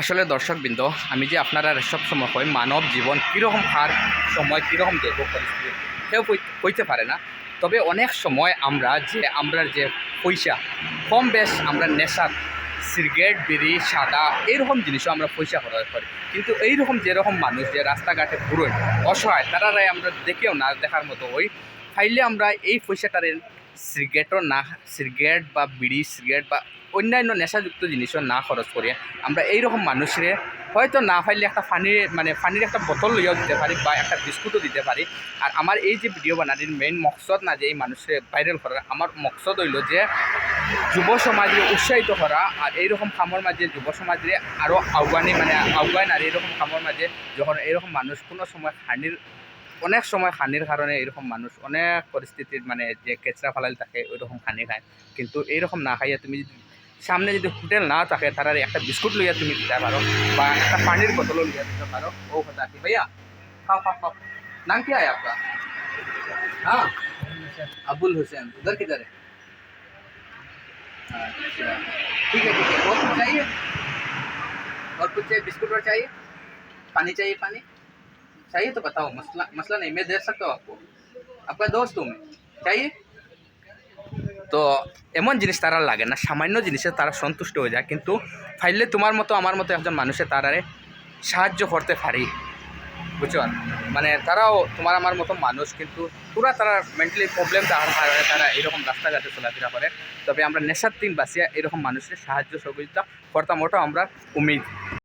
আসলে দর্শকবৃন্দ, আমি যে আপনারা সব সময় কই, মানব জীবন কীরকম হার, সময় কীরকম দেব পরিস্থিতি, কেউ কই- কইতে পারে না। তবে অনেক সময় আমরা যে আমরা যে পয়সা, কম বেশ আমরা নেশার সিগারেট, বিড়ি, সাদা এইরকম জিনিসও আমরা পয়সা খরচ করি। কিন্তু এইরকম যেরকম মানুষ যে রাস্তাঘাটে ঘুরোয়, অসহায়, তারারাই আমরা দেখেও না, দেখার মতো হই ফাইলে আমরা এই পয়সাটারে সিগারেটও না সিগারেট বা বিড়ি সিগারেট বা অন্যান্য নেশাযুক্ত জিনিসও না খরচ করি আমরা এইরকম মানুষের হয়তো না পাইলে একটা পানির মানে পানির একটা বোতল লইয়াও দিতে পারি বা একটা বিস্কুটও দিতে পারি। আর আমার এই যে ভিডিও বানানির মেইন মকসদ না যে এই মানুষের ভাইরাল করার আমার মকসদ হইল যে যুব সমাজে উৎসাহিত করা আর এইরকম কামর মাঝে, যুব সমাজে আরও আহ্বানী মানে আহ্বান আর এইরকম কামর মাঝে যখন এইরকম মানুষ কোনো সময় হানির অনেক সময় হানির কারণে এরকম মানুষ অনেক পরিস্থিতির মানে যে কেচরা ফালাল থাকে ওইরকম হানি খায় কিন্তু এইরকম না খাইয়া তুমি যদি সামনে যদি হোটেল না থাকে তারা একটা বিস্কুট লইয়া তুমি দিতে পারো বা একটা পানির বোতলও লইয়া দিতে পারো ও কথা কি ভাইয়া খাও খাও খাও नाम क्या है आपका हाँ अबुल हुसैन उधर किधर है अच्छा ठीक है ठीक है और कुछ चाहिए और कुछ चाहिए बिस्कुट और चाहिए पानी चाहिए पानी चाहिए तो बताओ मसला मसला नहीं मैं दे सकता हूँ आपको आपका दोस्त हूँ मैं चाहिए তো এমন জিনিস তারা লাগে না সামান্য জিনিসে তারা সন্তুষ্ট হয়ে যায় কিন্তু ফাইলে তোমার মতো আমার মতো একজন মানুষের তারারে সাহায্য করতে পারি বুঝছো মানে তারাও তোমার আমার মতো মানুষ কিন্তু পুরা তারা মেন্টালি প্রবলেম তার কারণে তারা এরকম রাস্তাঘাটে চলাফেরা করে তবে আমরা নেশার দিন বাঁচিয়ে এরকম মানুষের সাহায্য সহযোগিতা করতাম ওটাও আমরা উমিদ